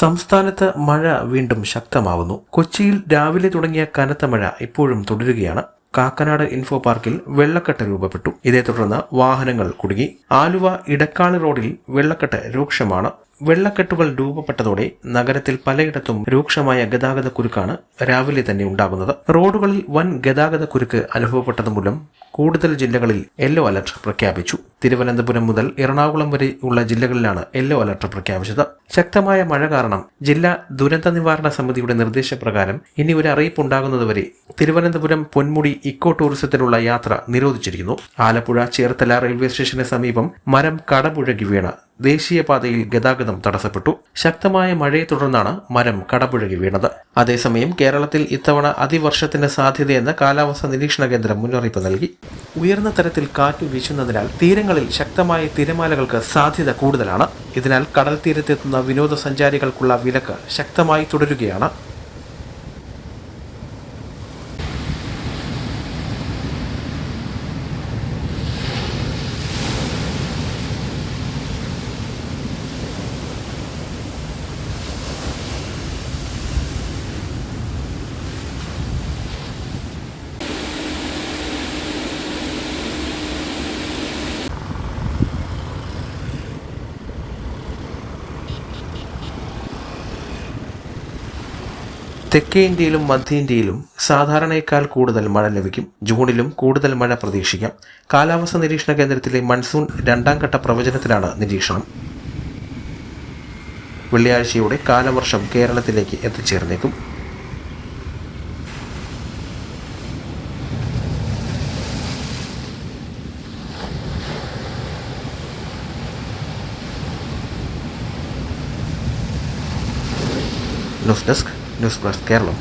സംസ്ഥാനത്ത് മഴ വീണ്ടും ശക്തമാവുന്നു. കൊച്ചിയിൽ രാവിലെ തുടങ്ങിയ കനത്ത മഴ ഇപ്പോഴും തുടരുകയാണ്. കാക്കനാട് ഇൻഫോ പാർക്കിൽ വെള്ളക്കെട്ട് രൂപപ്പെട്ടു. ഇതേ തുടർന്ന് വാഹനങ്ങൾ കുടുങ്ങി. ആലുവ ഇടക്കാളി റോഡിൽ വെള്ളക്കെട്ട് രൂക്ഷമാണ്. വെള്ളക്കെട്ടുകൾ രൂപപ്പെട്ടതോടെ നഗരത്തിൽ പലയിടത്തും രൂക്ഷമായ ഗതാഗത കുരുക്കാണ് രാവിലെ തന്നെ ഉണ്ടാകുന്നത്. റോഡുകളിൽ വൻ ഗതാഗത കുരുക്ക് അനുഭവപ്പെട്ടത് മൂലം കൂടുതൽ ജില്ലകളിൽ യെല്ലോ അലർട്ട് പ്രഖ്യാപിച്ചു. തിരുവനന്തപുരം മുതൽ എറണാകുളം വരെ ഉള്ള ജില്ലകളിലാണ് യെല്ലോ അലർട്ട് പ്രഖ്യാപിച്ചത്. ശക്തമായ മഴ കാരണം ജില്ലാ ദുരന്ത നിവാരണ സമിതിയുടെ നിർദ്ദേശപ്രകാരം ഇനി ഒരു അറിയിപ്പ് ഉണ്ടാകുന്നതുവരെ തിരുവനന്തപുരം പൊന്മുടി ഇക്കോ ടൂറിസത്തിനുള്ള യാത്ര നിരോധിച്ചിരിക്കുന്നു. ആലപ്പുഴ ചേർത്തല റെയിൽവേ സ്റ്റേഷന് സമീപം മരം കടപുഴകി വീണ് ദേശീയപാതയിൽ ഗതാഗതം തടസ്സപ്പെട്ടു. ശക്തമായ മഴയെ തുടർന്നാണ് മരം കടപുഴകി വീണത്. അതേസമയം കേരളത്തിൽ ഇത്തവണ അതിവർഷത്തിന്റെ സാധ്യതയെന്ന് കാലാവസ്ഥാ നിരീക്ഷണ കേന്ദ്രം മുന്നറിയിപ്പ് നൽകി. ഉയർന്ന തരത്തിൽ കാറ്റ് വീശുന്നതിനാൽ തീരങ്ങളിൽ ശക്തമായ തിരമാലകൾക്ക് സാധ്യത കൂടുതലാണ്. ഇതിനാൽ കടൽ തീരത്തെത്തുന്ന വിനോദസഞ്ചാരികൾക്കുള്ള വിലക്ക് ശക്തമായി തുടരുകയാണ്. തെക്കേ ഇന്ത്യയിലും മധ്യ ഇന്ത്യയിലും സാധാരണയേക്കാൾ കൂടുതൽ മഴ ലഭിക്കും. ജൂണിലും കൂടുതൽ മഴ പ്രതീക്ഷിക്കാം. കാലാവസ്ഥാ നിരീക്ഷണ കേന്ദ്രത്തിലെ മൺസൂൺ രണ്ടാം ഘട്ട പ്രവചനത്തിലാണ് നിരീക്ഷണം. വെള്ളിയാഴ്ചയോടെ കാലവർഷം കേരളത്തിലേക്ക് എത്തിച്ചേർന്നേക്കും. News desk news press Keralam